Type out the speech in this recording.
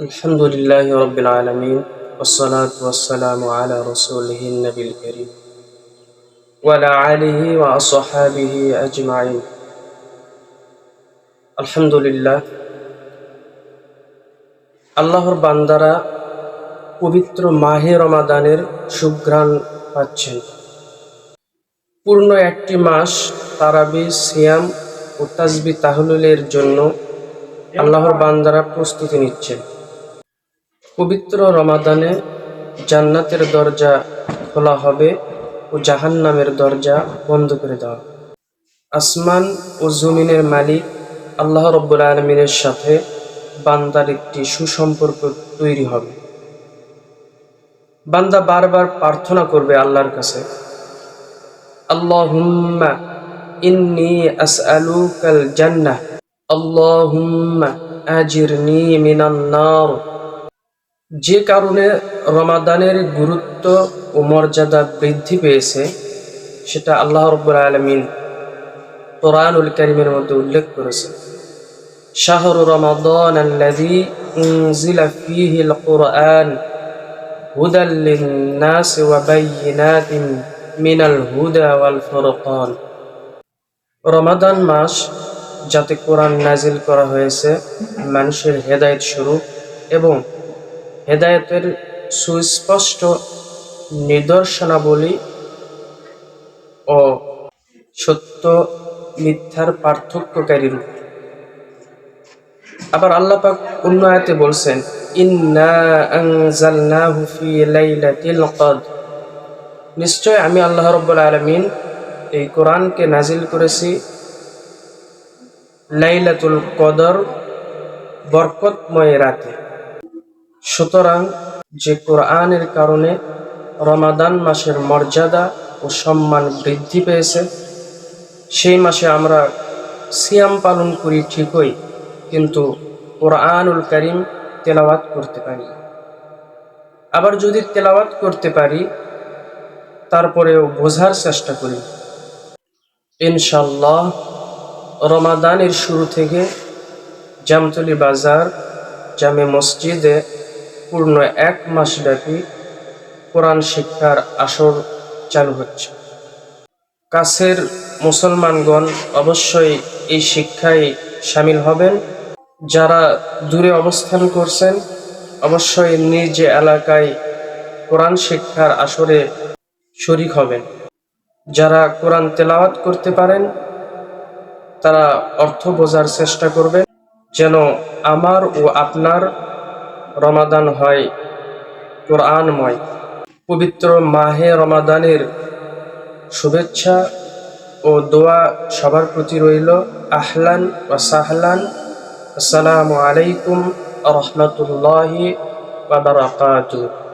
الحمد لله رب العالمين والصلاة والسلام على رسوله النبي الكريم وعلى آله وأصحابه أجمعين الحمد لله আল্লাহর বান্দারা পবিত্র মাহে রমাদানের সুঘ্রাণ পাচ্ছেন পূর্ণ একটি মাস তারাবি সিয়াম ও তাজবি তাহলুলের জন্য আল্লাহর বান্দারা প্রস্তুতি নিচ্ছেন পবিত্র রমাদানে জান্নাতের দরজা খোলা হবে ও জাহান্নামের দরজা বন্ধ করে দেওয়া আসমান ও জমিনের মালিক আল্লাহ রব্বুল আলমিনের সাথে বান্দার একটি সুসম্পর্ক তৈরি হবে। বান্দা বারবার প্রার্থনা করবে আল্লাহর কাছে, আল্লাহুম্মা ইন্নি আসআলুকাল জান্নাহ, আল্লাহুম্মা আজিরনি মিনান নার। যে কারণে রমাদানের গুরুত্ব ও মর্যাদা বৃদ্ধি পেয়েছে, সেটা আল্লাহ রব্বুল আলমিন কোরআনুল করিমের মধ্যে উল্লেখ করেছে শাহরু রমাদান মিনাল রমাদান মাস যাতে কোরআন নাজিল করা হয়েছে, মানুষের হেদায়েত স্বরূপ এবং হেদায়েতের সুস্পষ্ট নিদর্শনাবলী ও সত্য মিথ্যার পার্থক্যকারী রূপ। আবার আল্লাহ পাক অন্য আয়াতে বলছেন নিশ্চয় আমি আল্লাহ রাব্বুল আলামিন এই কোরআনকে নাজিল করেছি লাইলাতুল কদর বরকতময় রাতে। সুতরাং যে কোরআনের কারণে রমাদান মাসের মর্যাদা ও সম্মান বৃদ্ধি পেয়েছে, সেই মাসে আমরা সিয়াম পালন করি ঠিকই, কিন্তু কোরআনুল করিম তেলাওয়াত করতে পারি। আবার যদি তেলাওয়াত করতে পারি, তারপরেও বোঝার চেষ্টা করি। ইনশাল্লাহ রমাদানের শুরু থেকে জামতলি বাজার, জামে মসজিদে পূর্ণ এক মাস ব্যাপী কোরআন শিক্ষার আসর চালু হচ্ছে। কাছের মুসলমানগণ অবশ্যই এই শিক্ষায় সামিল হবেন। যারা দূরে অবস্থান করছেন, অবশ্যই নিজ এলাকায় কোরআন শিক্ষার আসরে শরিক হবেন। যারা কোরআন তেলাওয়াত করতে পারেন, তারা অর্থ বোঝার চেষ্টা করবেন, যেন আমার ও আপনার রমাদান হয়, কোরআনময়। পবিত্র মাহে রমাদানের শুভেচ্ছা ও দোয়া সবার প্রতি রইল। আহলান ও সাহলান। আসসালামু আলাইকুম রহমতুল্লাহি বারাকাতুহ।